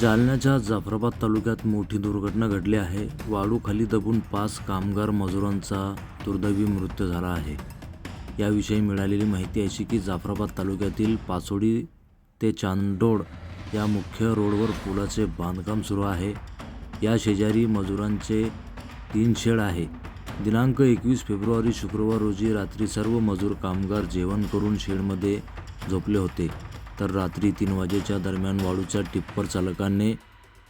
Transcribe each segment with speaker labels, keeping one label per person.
Speaker 1: जालन्याच्या जाफराबाद तालुक्यात मोठी दुर्घटना घडली आहे. वाळूखाली दबून पाच कामगार मजुरांचा दुर्दैवी मृत्यू झाला आहे. याविषयी मिळालेली माहिती अशी की जाफराबाद तालुक्यातील पाचोडी ते चांदोड या मुख्य रोडवर पुलाचे बांधकाम सुरू आहे. या शेजारी मजुरांचे तीन शेड आहे. दिनांक एकवीस फेब्रुवारी शुक्रवार रोजी रात्री सर्व मजूर कामगार जेवण करून शेडमध्ये झोपले होते. तर रात्री तीन वाजेच्या दरम्यान वाळूच्या टिप्पर चालकाने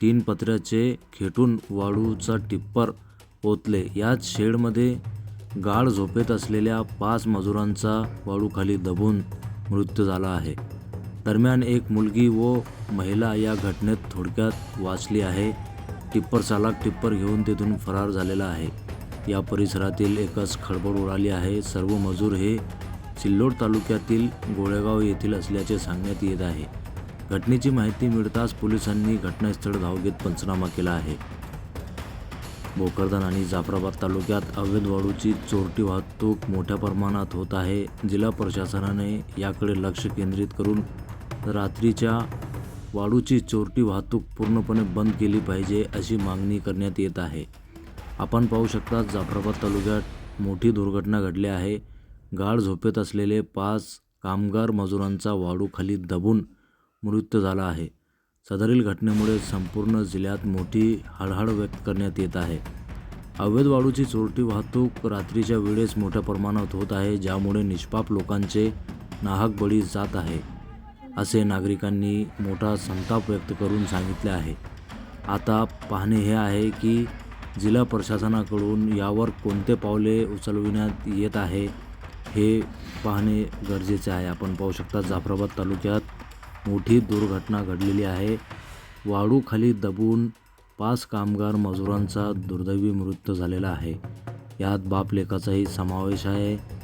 Speaker 1: तीन पत्र्याचे खेटून वाळूचा टिप्पर ओतले. याच शेडमध्ये गाढ झोपेत असलेल्या पाच मजुरांचा वाळूखाली दबून मृत्यू झाला आहे. दरम्यान एक मुलगी व महिला या घटनेत थोडक्यात वाचली आहे. टिप्पर चालक टिप्पर घेऊन तिथून फरार झालेला आहे. या परिसरातील एकच खळबळ उडाली आहे. सर्व मजूर हे सिल्लोड तालुक्यातील गोळेगाव येथील असल्याचे सांगण्यात येत आहे. घटनेची माहिती मिळताच पोलिसांनी घटनास्थळ धाव घेत पंचनामा केला आहे. भोकरदन आणि जाफराबाद तालुक्यात अवैध वाळूची चोरटी वाहतूक मोठ्या प्रमाणात होत आहे. जिल्हा प्रशासनाने याकडे लक्ष केंद्रित करून रात्रीच्या वाळूची चोरटी वाहतूक पूर्णपणे बंद केली पाहिजे अशी मागणी करण्यात येत आहे. आपण पाहू शकता जाफराबाद तालुक्यात मोठी दुर्घटना घडली आहे. गाढ झोपेत असलेले पाच कामगार मजुरांचा वाळूखाली दबून मृत्यू झाला आहे. सदरील घटनेमुळे संपूर्ण जिल्ह्यात मोठी हळहळ व्यक्त करण्यात येत आहे. अवैध वाळूची चोरटी वाहतूक रात्रीच्या वेळेस मोठ्या प्रमाणात होत आहे ज्यामुळे निष्पाप लोकांचे नाहक बळी जात आहे असे नागरिकांनी मोठा संताप व्यक्त करून सांगितले आहे. आता पाहणे हे आहे की जिल्हा प्रशासनाकडून यावर कोणते पावले उचलविण्यात येत आहे हे पाहणे गरजेचे आहे. आपण पाहू शकता जाफराबाद तालुक्यात मोठी दुर्घटना घडलेली आहे. वाळूखाली दबून पाच कामगार मजुरांचा दुर्दैवी मृत्यू झालेला आहे. यात बापलेखाचाही समावेश आहे.